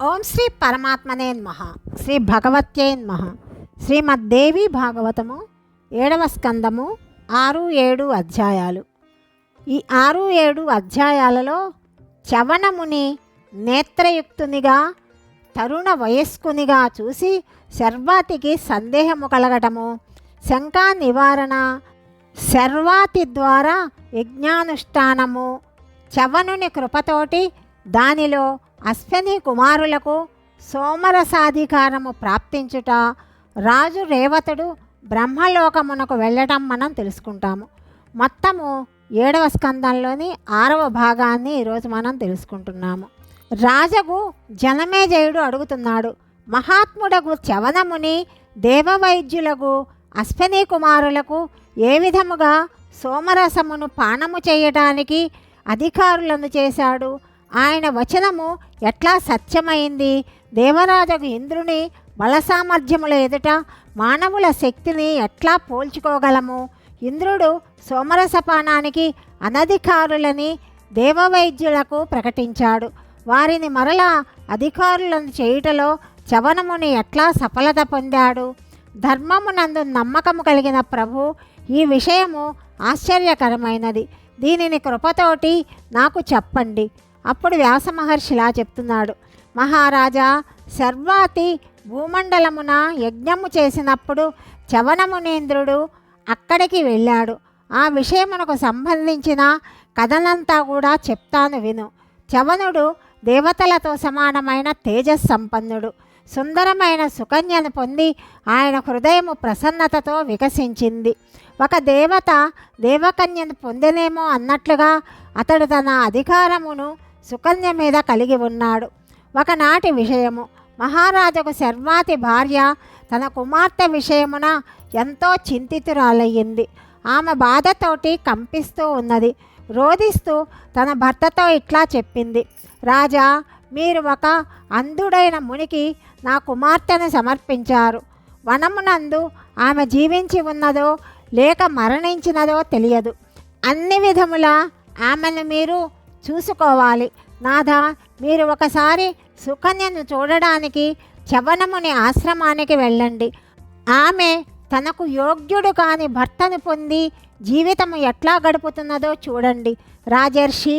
ఓం శ్రీ పరమాత్మనే నమః. శ్రీ భగవత్యే నమః. శ్రీమద్దేవి భాగవతము ఏడవ స్కందము ఆరు ఏడు అధ్యాయాలు. ఈ ఆరు ఏడు అధ్యాయాలలో చవనముని నేత్రయుక్తునిగా తరుణ వయస్కునిగా చూసి శర్వాతికి సందేహము కలగటము శంకా నివారణ శర్వాతి ద్వారా యజ్ఞానుష్ఠానము చవనుని కృపతోటి దానిలో అశ్వని కుమారులకు సోమరసాధికారము ప్రాప్తించుట రాజు రేవతుడు బ్రహ్మలోకమునకు వెళ్ళటం మనం తెలుసుకుంటాము. మొత్తము ఏడవ స్కందంలోని ఆరవ భాగాన్ని ఈరోజు మనం తెలుసుకుంటున్నాము. రాజగు జనమేజయుడు అడుగుతున్నాడు. మహాత్ముడగు చవనముని దేవవైద్యులకు అశ్వనీ కుమారులకు ఏ విధముగా సోమరసమును పానము చేయటానికి అధికారులను చేశాడు? ఆయన వచనము ఎట్లా సత్యమైంది? దేవరాజకు ఇంద్రుని బలసామర్థ్యముల ఎదుట మానవుల శక్తిని ఎట్లా పోల్చుకోగలము? ఇంద్రుడు సోమరసపానానికి అనధికారులని దేవవైద్యులకు ప్రకటించాడు. వారిని మరలా అధికారులను చేయుటలో చవనముని ఎట్లా సఫలత పొందాడు? ధర్మమునందు నమ్మకము కలిగిన ప్రభు ఈ విషయము ఆశ్చర్యకరమైనది. దీనిని కృపతోటి నాకు చెప్పండి. అప్పుడు వ్యాస మహర్షి ఇలా చెప్తున్నాడు. మహారాజా సర్వాతి భూమండలమున యజ్ఞము చేసినప్పుడు చవనమునేంద్రుడు అక్కడికి వెళ్ళాడు. ఆ విషయమునకు సంబంధించిన కథనంతా కూడా చెప్తాను విను. చవనుడు దేవతలతో సమానమైన తేజస్సంపన్నుడు. సుందరమైన సుకన్యను పొంది ఆయన హృదయము ప్రసన్నతతో వికసించింది. ఒక దేవత దేవకన్యను పొందలేమో అన్నట్లుగా అతడు తన అధికారమును సుకన్య మీద కలిగి ఉన్నాడు. ఒకనాటి విషయము మహారాజుకు శర్వాతి భార్య తన కుమార్తె విషయమున ఎంతో చింతితురాలయ్యింది. ఆమె బాధతోటి కంపిస్తూ ఉన్నది రోధిస్తూ తన భర్తతో ఇట్లా చెప్పింది రాజా మీరు ఒక అంధుడైన మునికి నా కుమార్తెను సమర్పించారు. వనమునందు ఆమె జీవించి ఉన్నదో లేక మరణించినదో తెలియదు. అన్ని విధములా ఆమెను మీరు చూసుకోవాలి. నాథా మీరు ఒకసారి సుకన్యను చూడడానికి చవనముని ఆశ్రమానికి వెళ్ళండి. ఆమె తనకు యోగ్యుడు కాని భర్తను పొంది జీవితము ఎట్లా గడుపుతున్నదో చూడండి. రాజర్షి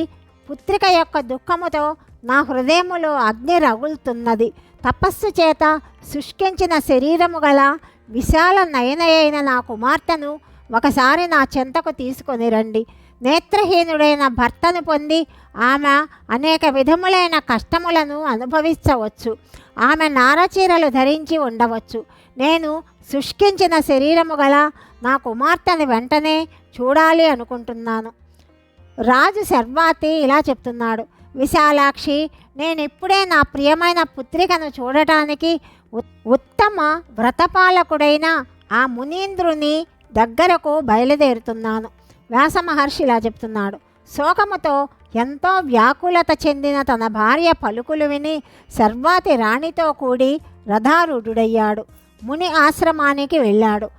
పుత్రిక యొక్క దుఃఖముతో నా హృదయములో అగ్ని రగులుతున్నది. తపస్సు చేత శుష్కించిన శరీరము గల విశాల నయనయైన నా కుమార్తెను ఒకసారి నా చెంతకు తీసుకొని రండి నేత్రహీనుడైన భర్తను పొంది ఆమె అనేక విధములైన కష్టములను అనుభవించవచ్చు. ఆమె నారచీరలు ధరించి ఉండవచ్చు. నేను శుష్కించిన శరీరము గల నా కుమార్తెను వెంటనే చూడాలి అనుకుంటున్నాను. రాజు శర్వాతి ఇలా చెప్తున్నాడు. విశాలాక్షి నేను ఇప్పుడే నా ప్రియమైన పుత్రికను చూడటానికి ఉత్- ఉత్తమ వ్రతపాలకుడైన ఆ మునీంద్రుని దగ్గరకు బయలుదేరుతున్నాను. వ్యాస మహర్షి ఇలా చెప్తున్నాడు. శోకముతో ఎంతో వ్యాకులత చెందిన తన భార్య పలుకులు విని సర్వాతి రాణితో కూడి రథారూఢుడయ్యాడు. ముని ఆశ్రమానికి వెళ్ళాడు.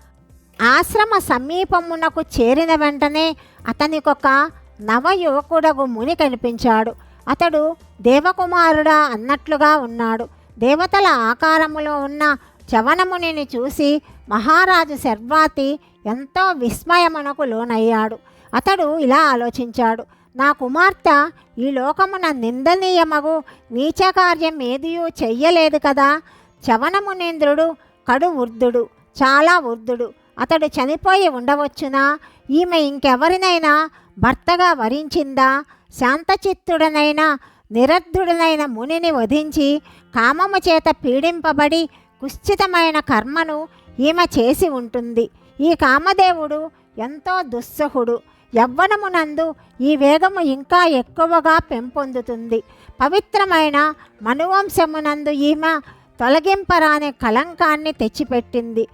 ఆశ్రమ సమీపమునకు చేరిన వెంటనే అతనికొక నవయువకుడగు ముని కనిపించాడు. అతడు దేవకుమారుడా అన్నట్లుగా ఉన్నాడు. దేవతల ఆకారములో ఉన్న చవనమునిని చూసి మహారాజు శర్వాతి ఎంతో విస్మయమునకు లోనయ్యాడు. అతడు ఇలా ఆలోచించాడు. నా కుమార్తె ఈ లోకమున నిందనీయమగు నీచకార్యం ఏదియూ చెయ్యలేదు కదా. చవనమునేంద్రుడు కడు వృద్ధుడు చాలా వృద్ధుడు. అతడు చనిపోయి ఉండవచ్చునా? ఈమె ఇంకెవరినైనా భర్తగా వరించిందా? శాంతచిత్తుడనైన నిరద్ధుడనైన మునిని వధించి కామము చేత పీడింపబడి కుశ్చితమైన కర్మను ఈమె చేసి ఉంటుంది. ఈ కామదేవుడు ఎంతో దుస్సహుడు. యవ్వనమునందు ఈ వేగము ఇంకా ఎక్కువగా పెంపొందుతుంది. పవిత్రమైన మనువంశమునందు ఈమె తొలగింపరాని కళంకాన్ని తెచ్చిపెట్టింది.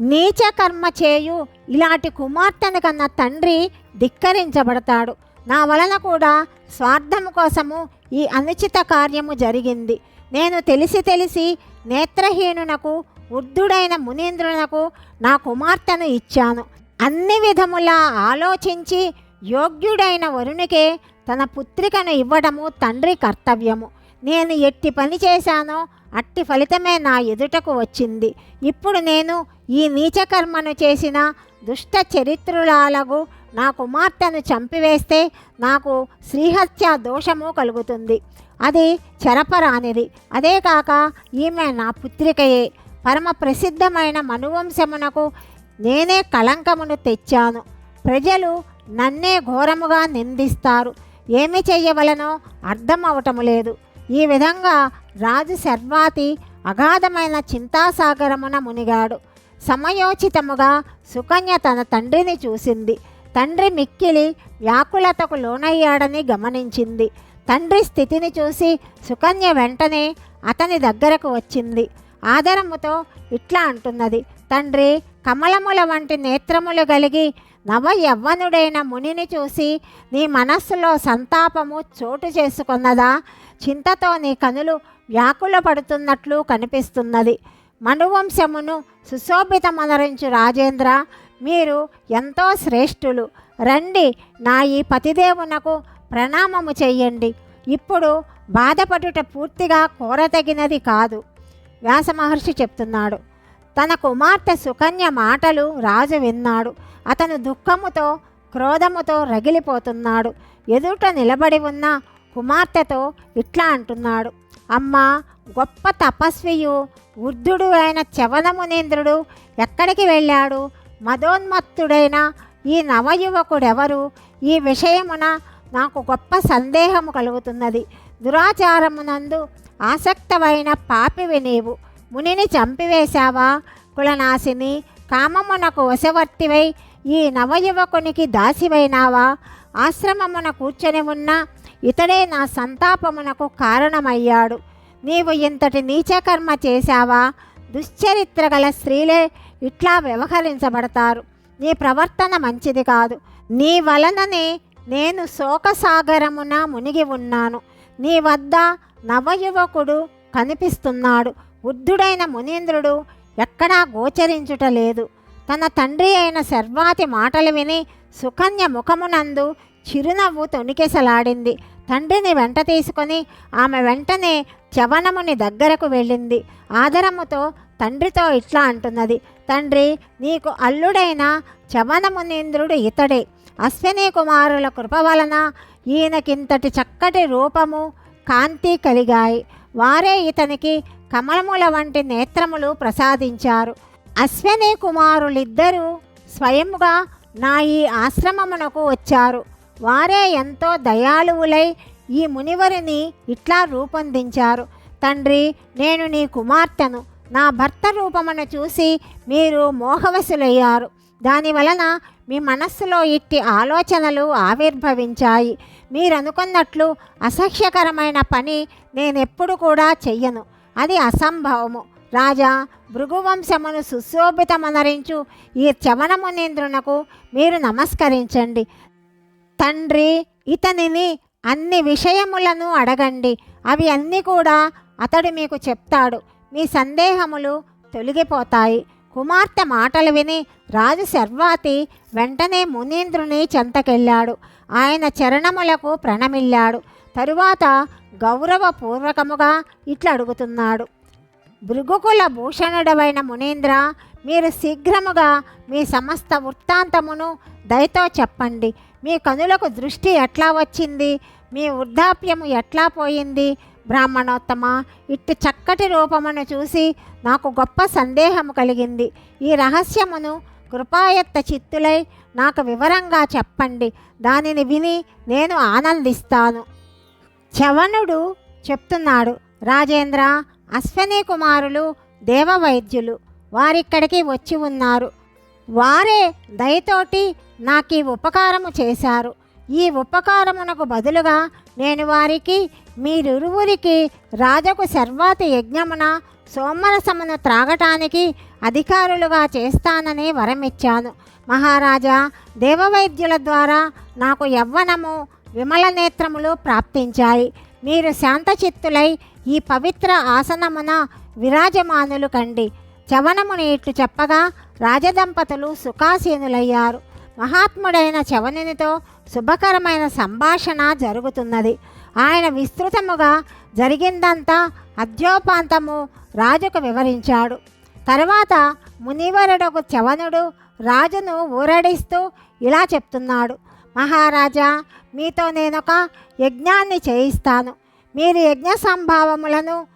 నీచ కర్మ చేయు ఇలాంటి కుమార్తెను కన్న తండ్రి ధిక్కరించబడతాడు. నా వలన కూడా స్వార్థము కోసము ఈ అనుచిత కార్యము జరిగింది. నేను తెలిసి తెలిసి నేత్రహీనునకు వృద్ధుడైన మునీంద్రునకు నా కుమార్తెను ఇచ్చాను. అన్ని విధములా ఆలోచించి యోగ్యుడైన వరునికే తన పుత్రికను ఇవ్వడము తండ్రి కర్తవ్యము. నేను ఎట్టి పని చేశానో అట్టి ఫలితమే నా ఎదుటకు వచ్చింది. ఇప్పుడు నేను ఈ నీచకర్మను చేసిన దుష్ట చరిత్రులాలగు నా కుమార్తెను చంపివేస్తే నాకు శ్రీహత్య దోషము కలుగుతుంది. అది చెరపరానిది. అదే కాక ఈమె నా పుత్రికయే. పరమ ప్రసిద్ధమైన మనువంశమునకు నేనే కళంకమును తెచ్చాను. ప్రజలు నన్నే ఘోరముగా నిందిస్తారు. ఏమి చేయవలనో అర్థం అవటం లేదు. ఈ విధంగా రాజు శర్వాతి అగాధమైన చింతాసాగరమున మునిగాడు. సమయోచితముగా సుకన్య తన తండ్రిని చూసింది. తండ్రి మిక్కిలి వ్యాకులతకు లోనయ్యాడని గమనించింది. తండ్రి స్థితిని చూసి సుకన్య వెంటనే అతని దగ్గరకు వచ్చింది. ఆదరముతో ఇట్లా అంటున్నది. తండ్రి కమలముల వంటి నేత్రములు కలిగి నవ యవ్వనుడైన మునిని చూసి నీ మనస్సులో సంతాపము చోటు చేసుకున్నదా? చింతతో నీ కనులు వ్యాకుల పడుతున్నట్లు కనిపిస్తున్నది. మనువంశమును సుశోభితమనరించు రాజేంద్ర మీరు ఎంతో శ్రేష్ఠులు. రండి నా ఈ పతిదేవునకు ప్రణామము చెయ్యండి. ఇప్పుడు బాధపడుట పూర్తిగా కోరతగినది కాదు. వ్యాస మహర్షి చెప్తున్నాడు. తన కుమార్తె సుకన్య మాటలు రాజు విన్నాడు. అతను దుఃఖముతో క్రోధముతో రగిలిపోతున్నాడు. ఎదుట నిలబడి ఉన్న కుమార్తెతో ఇట్లా అంటున్నాడు. అమ్మ గొప్ప తపస్వియు వృద్ధుడు అయిన చవనమునేంద్రుడు ఎక్కడికి వెళ్ళాడు? మదోన్మత్తుడైన ఈ నవయువకుడెవరు? ఈ విషయమున నాకు గొప్ప సందేహము కలుగుతున్నది. దురాచారమునందు ఆసక్తమైన పాపివి నీవు. మునిని చంపివేశావా? కులనాశిని కామమునకు వశవర్తివై ఈ నవయువకునికి దాసివైనావా? ఆశ్రమమున కూర్చొని ఉన్న ఇతడే నా సంతాపమునకు కారణమయ్యాడు. నీవు ఇంతటి నీచకర్మ చేశావా? దుశ్చరిత్ర గల స్త్రీలే ఇట్లా వ్యవహరించబడతారు. నీ ప్రవర్తన మంచిది కాదు. నీ వలననే నేను శోకసాగరమున మునిగి ఉన్నాను. నీ వద్ద నవయువకుడు కనిపిస్తున్నాడు. వృద్ధుడైన మునీంద్రుడు ఎక్కడా గోచరించుట లేదు. తన తండ్రి అయిన శర్వాతి మాటలు విని సుకన్య ముఖమునందు చిరునవ్వు తొణికెసలాడింది. తండ్రిని వెంట తీసుకొని ఆమె వెంటనే చవనముని దగ్గరకు వెళ్ళింది. ఆదరముతో తండ్రితో ఇట్లా అంటున్నది. తండ్రి నీకు అల్లుడైన చవనమునీంద్రుడు ఇతడే. అశ్విని కుమారుల కృప వలన ఈయనకింతటి చక్కటి రూపము కాంతి కలిగాయి. వారే ఇతనికి కమలముల వంటి నేత్రములు ప్రసాదించారు. అశ్విని కుమారులిద్దరూ స్వయంగా నా ఈ ఆశ్రమమునకు వచ్చారు. వారే ఎంతో దయాళువులై ఈ మునివరిని ఇట్లా రూపొందించారు. తండ్రి నేను నీ కుమార్తెను. నా భర్త రూపమును చూసి మీరు మోహవశులయ్యారు. దాని వలన మీ మనస్సులో ఇట్టి ఆలోచనలు ఆవిర్భవించాయి. మీరనుకున్నట్లు అసహ్యకరమైన పని నేనెప్పుడు కూడా చెయ్యను. అది అసంభవము. రాజా భృగువంశమును సుశోభితమనరించు ఈ చవనమునేంద్రునకు మీరు నమస్కరించండి. తండ్రి ఇతనిని అన్ని విషయములను అడగండి. అవి అన్నీ కూడా అతడు మీకు చెప్తాడు. మీ సందేహములు తొలగిపోతాయి. కుమార్తె మాటలు విని రాజు శర్వాతి వెంటనే మునీంద్రుని చెంతకెళ్ళాడు. ఆయన చరణములకు ప్రణమిల్లాడు. తరువాత గౌరవపూర్వకముగా ఇట్లా అడుగుతున్నాడు భృగుకుల భూషణుడవైన మునీంద్ర మీరు శీఘ్రముగా మీ సమస్త వృత్తాంతమును దయతో చెప్పండి. మీ కనులకు దృష్టి ఎట్లా వచ్చింది? మీ వృద్ధాప్యము ఎట్లా పోయింది? బ్రాహ్మణోత్తమ ఇట్టి చక్కటి రూపమును చూసి నాకు గొప్ప సందేహము కలిగింది. ఈ రహస్యమును కృపాయత్త చిత్తులై నాకు వివరంగా చెప్పండి. దానిని విని నేను ఆనందిస్తాను. చవనుడు చెప్తున్నాడు రాజేంద్ర అశ్వని కుమారులు దేవవైద్యులు వారిక్కడికి వచ్చి ఉన్నారు. వారే దయతోటి నాకు ఈ ఉపకారము చేశారు. ఈ ఉపకారమునకు బదులుగా నేను వారికి మీరిరువురికి రాజకు శర్వాతి యజ్ఞమున సోమరసమును త్రాగటానికి అధికారులుగా చేస్తానని వరమిచ్చాను. మహారాజా దేవవైద్యుల ద్వారా నాకు యవ్వనము విమల నేత్రములు ప్రాప్తించాయి. మీరు శాంతచిత్తులై ఈ పవిత్ర ఆసనమున విరాజమానులు కండి. చవనముని ఇట్లు చెప్పగా రాజదంపతులు సుఖాసీనులయ్యారు. మహాత్ముడైన చవనునితో శుభకరమైన సంభాషణ జరుగుతున్నది. ఆయన విస్తృతముగా జరిగిందంతా అద్యోపాంతము రాజుకు వివరించాడు. తర్వాత మునివరుడకు చవనుడు రాజును ఊరడిస్తూ ఇలా చెప్తున్నాడు. మహారాజా మీతో నేనొక యజ్ఞాన్ని చేయిస్తాను. మీరు యజ్ఞ సంభావములను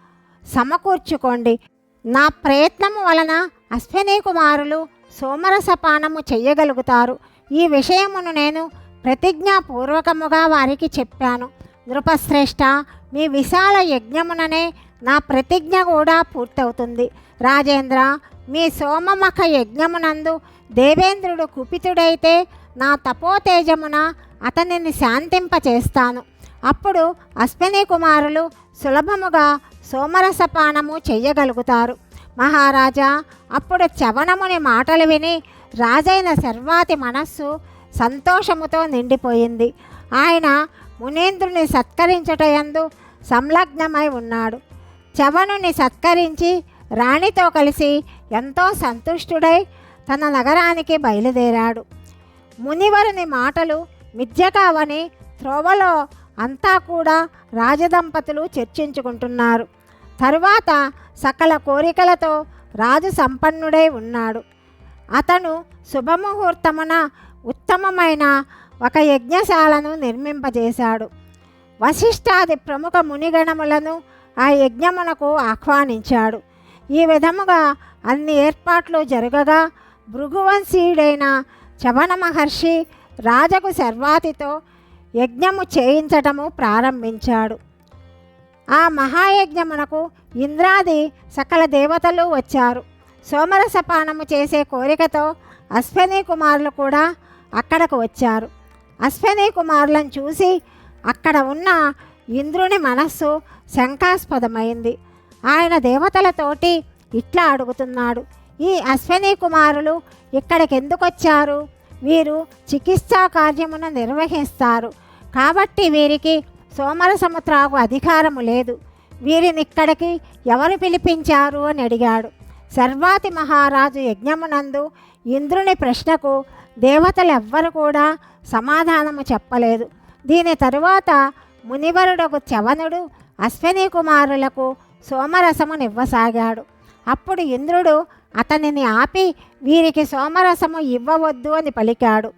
సమకూర్చుకోండి. నా ప్రయత్నము వలన అశ్విని కుమారులు సోమరసపానము చెయ్యగలుగుతారు ఈ విషయమును నేను ప్రతిజ్ఞాపూర్వకముగా వారికి చెప్పాను. నృపశ్రేష్ఠ మీ విశాల యజ్ఞముననే నా ప్రతిజ్ఞ కూడా పూర్తవుతుంది. రాజేంద్ర మీ సోమమఖ యజ్ఞమునందు దేవేంద్రుడు కుపితుడైతే నా తపోతేజమున అతనిని శాంతింపచేస్తాను. అప్పుడు అశ్విని కుమారులు సులభముగా సోమరసపానము చెయ్యగలుగుతారు. మహారాజా అప్పుడు చవనముని మాటలు విని రాజైన సర్వాతి మనస్సు సంతోషముతో నిండిపోయింది. ఆయన మునీంద్రుని సత్కరించటయందు సంలగ్నమై ఉన్నాడు. చవనుని సత్కరించి రాణితో కలిసి ఎంతో సంతుష్టుడై తన నగరానికి బయలుదేరాడు. మునివరుని మాటలు మిథ్య కావని త్రోవలో అంతా కూడా రాజదంపతులు చర్చించుకుంటున్నారు. తరువాత సకల కోరికలతో రాజు సంపన్నుడై ఉన్నాడు. అతను శుభముహూర్తమున ఉత్తమమైన ఒక యజ్ఞశాలను నిర్మింపజేశాడు. వశిష్ఠాది ప్రముఖ మునిగణములను ఆ యజ్ఞమునకు ఆహ్వానించాడు. ఈ విధముగా అన్ని ఏర్పాట్లు జరగగా భృగువంశీయుడైన చవన మహర్షి రాజకు శర్వాతితో యజ్ఞము చేయించటము ప్రారంభించాడు. ఆ మహాయజ్ఞమునకు ఇంద్రాది సకల దేవతలు వచ్చారు. సోమరసపానము చేసే కోరికతో అశ్విని కుమారులు కూడా అక్కడకు వచ్చారు. అశ్వని కుమారులను చూసి అక్కడ ఉన్న ఇంద్రుని మనస్సు శంకాస్పదమైంది. ఆయన దేవతలతోటి ఇట్లా అడుగుతున్నాడు ఈ అశ్వని కుమారులు ఇక్కడికి ఎందుకు వచ్చారు వీరు చికిత్సా కార్యమును నిర్వహిస్తారు. కాబట్టి వీరికి సోమరసముద్రాకు అధికారము లేదు. వీరిని ఇక్కడికి ఎవరు పిలిపించారు? అని అడిగాడు. సర్వాతి మహారాజు యజ్ఞమునందు ఇంద్రుని ప్రశ్నకు దేవతలు ఎవ్వరు కూడా సమాధానము చెప్పలేదు. దీని తరువాత మునివరుడకు చవనుడు అశ్విని కుమారులకు సోమరసము నివ్వసాగాడు. అప్పుడు ఇంద్రుడు అతనిని ఆపి వీరికి సోమరసము ఇవ్వవద్దు అని పలికాడు.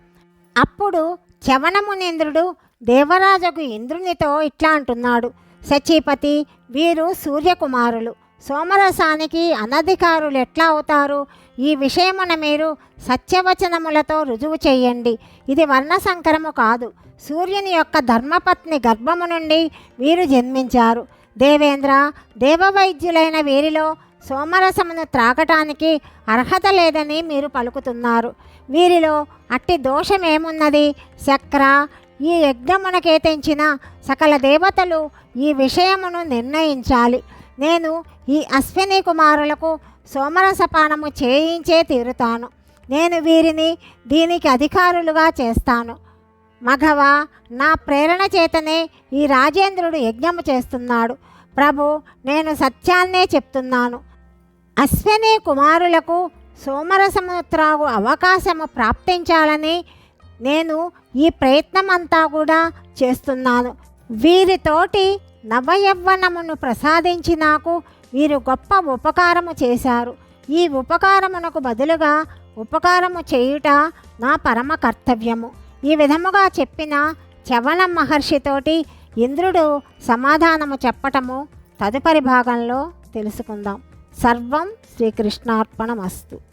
అప్పుడు చవనమునింద్రుడు దేవరాజుకు ఇంద్రునితో ఇట్లా అంటున్నాడు. సచీపతి వీరు సూర్యకుమారులు. సోమరసానికి అనధికారులు ఎట్లా అవుతారు? ఈ విషయమున మీరు సత్యవచనములతో రుజువు చేయండి. ఇది వర్ణసంకరము కాదు. సూర్యుని యొక్క ధర్మపత్ని గర్భము నుండి వీరు జన్మించారు. దేవేంద్ర దేవవైద్యులైన వీరిలో సోమరసమును త్రాగటానికి అర్హత లేదని మీరు పలుకుతున్నారు. వీరిలో అట్టి దోషమేమున్నది? చక్ర. ఈ యజ్ఞమునకేతించిన సకల దేవతలు ఈ విషయమును నిర్ణయించాలి. నేను ఈ అశ్విని కుమారులకు సోమరసపానము చేయించే తీరుతాను. నేను వీరిని దీనికి అధికారులుగా చేస్తాను. మఘవ నా ప్రేరణ చేతనే ఈ రాజేంద్రుడు యజ్ఞము చేస్తున్నాడు. ప్రభు నేను సత్యాన్నే చెప్తున్నాను. అశ్విని కుమారులకు సోమరసము త్రాగు అవకాశము ప్రాప్తించాలని నేను ఈ ప్రయత్నమంతా కూడా చేస్తున్నాను. వీరితోటి నవయవ్వనమును ప్రసాదించి నాకు వీరు గొప్ప ఉపకారము చేశారు. ఈ ఉపకారమునకు బదులుగా ఉపకారము చేయుట నా పరమ కర్తవ్యము. ఈ విధముగా చెప్పిన చవన మహర్షితోటి ఇంద్రుడు సమాధానము చెప్పటము తదుపరి భాగంలో తెలుసుకుందాం. సర్వం శ్రీకృష్ణార్పణమస్తు.